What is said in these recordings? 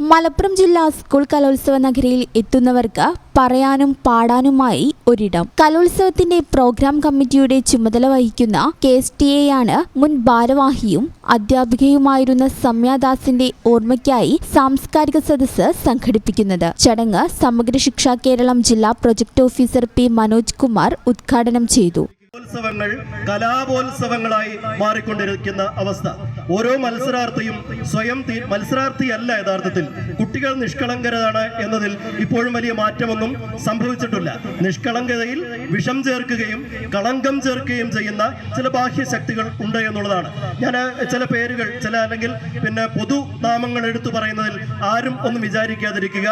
മലപ്പുറം ജില്ലാ സ്കൂൾ കലോത്സവ നഗരിയിൽ എത്തുന്നവർക്ക് പറയാനും പാടാനുമായി ഒരിടം. കലോത്സവത്തിന്റെ പ്രോഗ്രാം കമ്മിറ്റിയുടെ ചുമതല വഹിക്കുന്ന കെ എസ് ടി എ ആണ് മുൻ ഭാരവാഹിയും അധ്യാപികയുമായിരുന്ന സമ്യാദാസിന്റെ ഓർമ്മയ്ക്കായി സാംസ്കാരിക സദസ്സ് സംഘടിപ്പിക്കുന്നത്. ചടങ്ങ് സമഗ്ര ശിക്ഷാ കേരളം ജില്ലാ project officer P Manoj Kumar ഉദ്ഘാടനം ചെയ്തു. കലോത്സവങ്ങൾ കലാപോത്സവങ്ങളായി മാറിക്കൊണ്ടിരിക്കുന്ന അവസ്ഥ. ഓരോ മത്സരാർത്ഥിയും സ്വയം മത്സരാർത്ഥിയല്ല യഥാർത്ഥത്തിൽ. കുട്ടികൾ നിഷ്കളങ്കരാണ് എന്നതിൽ ഇപ്പോഴും വലിയ മാറ്റമൊന്നും സംഭവിച്ചിട്ടില്ല. നിഷ്കളങ്കതയിൽ വിഷം ചേർക്കുകയും കളങ്കം ചേർക്കുകയും ചെയ്യുന്ന ചില ബാഹ്യ ശക്തികൾ ഉണ്ട് എന്നുള്ളതാണ്. ഞാൻ ചില പേരുകൾ ചില അല്ലെങ്കിൽ പിന്നെ പൊതുനാമങ്ങൾ എടുത്തു പറയുന്നതിൽ ആരും ഒന്നും വിചാരിക്കാതിരിക്കുക.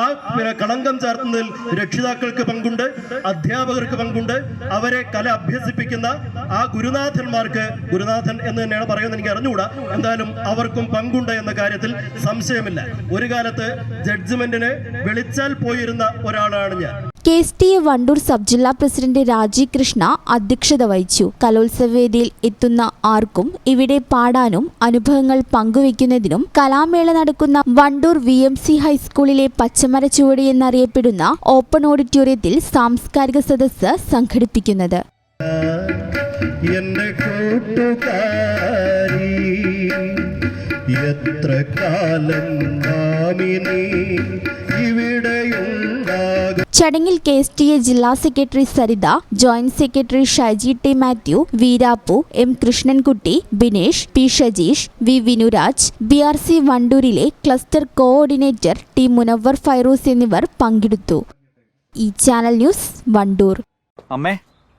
ആ പിന്നെ കളങ്കം ചേർത്തുന്നതിൽ രക്ഷിതാക്കൾക്ക് പങ്കുണ്ട് അധ്യാപകർക്ക് പങ്കുണ്ട് അവരെ കല അഭ്യസിപ്പിക്കുന്ന ആ ഗുരുനാഥന്മാർക്ക് ഗുരുനാഥൻ എന്ന് തന്നെയാണ് പറയുന്നത്. എനിക്ക് അറിഞ്ഞുകൂടാ. എന്തായാലും അവർക്കും പങ്കുണ്ട് എന്ന കാര്യത്തിൽ സംശയമില്ല. ഒരു കാലത്ത് ജഡ്ജ്മെന്റിന് വിളിച്ചാൽ പോയിരുന്ന ഒരാളാണ് ഞാൻ. K S T A Wandoor sub ജില്ലാ പ്രസിഡന്റ് രാജീവ് കൃഷ്ണ അധ്യക്ഷത വഹിച്ചു. കലോത്സവവേദിയിൽ എത്തുന്ന ആർക്കും ഇവിടെ പാടാനും അനുഭവങ്ങൾ പങ്കുവയ്ക്കുന്നതിനും കലാമേള നടക്കുന്ന വണ്ടൂർ വി എം സി ഹൈസ്കൂളിലെ പച്ചമര ചുവടി എന്നറിയപ്പെടുന്ന ഓപ്പൺ ഓഡിറ്റോറിയത്തിൽ സാംസ്കാരിക സദസ്സ് സംഘടിപ്പിക്കുന്നത്. എന്റെ കൂട്ടുകാരി എത്ര കാലം നാമിനി ഇവിടെയുണ്ടാകും. ചടങ്ങിൽ കെ എസ് ടി എ ജില്ലാ secretary Saritha joint secretary Shaiji T Mathew Veerappu M Krishnankutty Binesh P Shajeesh V Vinuraj B R C വണ്ടൂരിലെ cluster coordinator T Munavar Fairooz എന്നിവർ പങ്കെടുത്തു. ഈ ചാനൽ ന്യൂസ് വണ്ടൂർ. അമ്മേ